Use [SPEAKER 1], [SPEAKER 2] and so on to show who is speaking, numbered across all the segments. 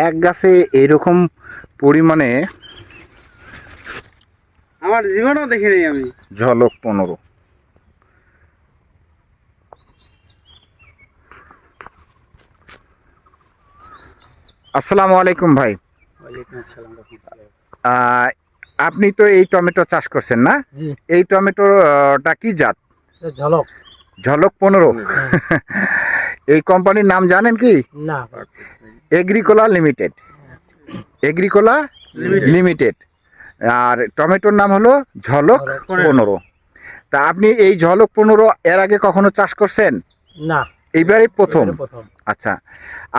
[SPEAKER 1] এক গাছে এরকম পরিমাণে
[SPEAKER 2] আমার জীবনেও দেখিনি আমি।
[SPEAKER 1] ঝলক পনেরো। আসসালামু আলাইকুম ভাই। আপনি তো এই টমেটো চাষ করছেন না? এই টমেটোটা কি জাত?
[SPEAKER 2] ঝলক।
[SPEAKER 1] ঝলক পনেরো। এই কোম্পানির নাম জানেন কি?
[SPEAKER 2] না।
[SPEAKER 1] Agricola limited. Agricola limited. আর টমেটোর নাম হলো ঝলক
[SPEAKER 2] পনেরো।
[SPEAKER 1] তা আপনি এই ঝলক পনেরো এর আগে কখনো চাষ করছেন?
[SPEAKER 2] না।
[SPEAKER 1] এইবারই প্রথম। আচ্ছা।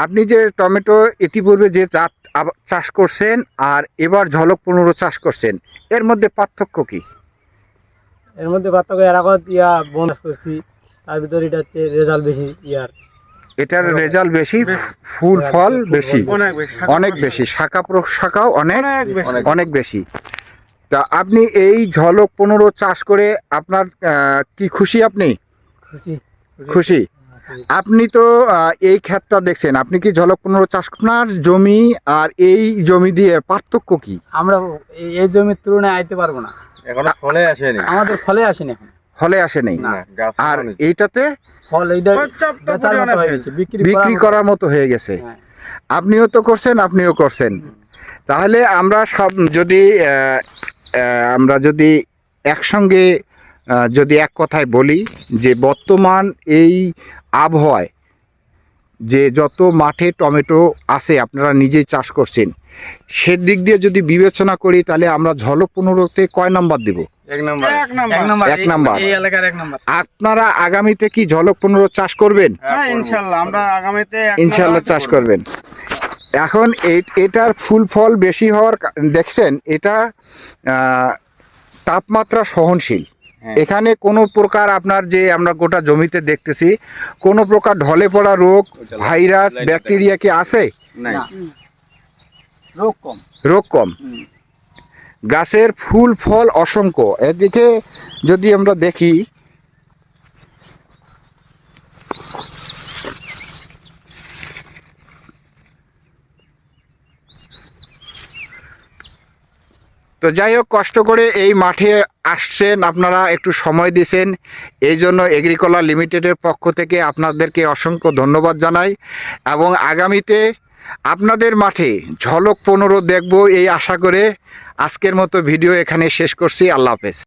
[SPEAKER 1] আপনি যে টমেটো ইতিপূর্বে যে জাত চাষ করছেন আর এবার ঝলক পনেরো চাষ করছেন এর মধ্যে পার্থক্য কি?
[SPEAKER 2] এর মধ্যে পার্থক্য এর আগত ইয়া বোনাস করছি তার ভিতরে এটা হচ্ছে রেজাল্ট বেশি ইয়ার।
[SPEAKER 1] এটার রেজাল্ট বেশি ফুল ফল বেশি
[SPEAKER 2] অনেক বেশি
[SPEAKER 1] শাখা শাখাও অনেক
[SPEAKER 2] অনেক বেশি।
[SPEAKER 1] তা আপনি এই ঝলক পনেরো চাষ করে আপনার আহ, কি খুশি আপনি?
[SPEAKER 2] খুশি।
[SPEAKER 1] খুশি? আপনি তো এই ক্ষেতটা দেখছেন আপনি কি ঝলক পনেরো চাষ আপনার জমি আর এই জমি দিয়ে পার্থক্য কি?
[SPEAKER 2] আমরা এই- এই জমির তুলনায় আইতে পারব না।
[SPEAKER 3] এখনও ফলে আসেনি।
[SPEAKER 2] আমাদের ফলে আসেনি এখন।
[SPEAKER 1] হলে আসে নেই। আর এইটাতে
[SPEAKER 2] বিক্রি
[SPEAKER 1] করার মতো। হয়ে গেছে।
[SPEAKER 2] হ্যাঁ।
[SPEAKER 1] আপনিও তো করছেন আপনিও করছেন। তাহলে আমরা সব যদি আমরা যদি একসঙ্গে যদি এক কথায় বলি যে বর্তমান এই আবহাওয়ায় যে যত মাঠে টমেটো আছে আপনারা নিজেই চাষ করছেন সেদিক দিয়ে যদি বিবেচনা করি তাহলে আমরা ঝলক পনেরোতে কয় নাম্বার দেব?
[SPEAKER 3] এক নম্বর।
[SPEAKER 2] এক নাম্বার।
[SPEAKER 1] আপনারা আগামীতে কি ঝলক পনেরো চাষ করবেন?
[SPEAKER 2] হ্যাঁ ইনশাল্লাহ আমরা আগামীতে
[SPEAKER 1] ইনশাল্লাহ চাষ করবেন। এখন এই- এটার ফুল ফল বেশি হওয়ার দেখছেন এটা তাপমাত্রা সহনশীল। এখানে কোনো প্রকার আপনার যে আমরা গোটা জমিতে দেখতেছি কোনো প্রকার ঢলে পড়া রোগ ভাইরাস ব্যাকটেরিয়া কি আছে?
[SPEAKER 2] রোগ কম।
[SPEAKER 1] রোগ কম। গাছের ফুল ফল অসংখ্য। এদিকে যদি আমরা দেখি তো যাই হোক, কষ্ট করে এই মাঠে আসছেন, আপনারা একটু সময় দিয়েছেন এই জন্য এগ্রিকোলা লিমিটেডের পক্ষ থেকে আপনাদেরকে অসংখ্য ধন্যবাদ জানাই এবং আগামীতে আপনাদের মাঠে ঝলক পনেরো দেখব এই আশা করে। আজকের মতো ভিডিও এখানে শেষ করছি। আল্লাহ হাফেজ।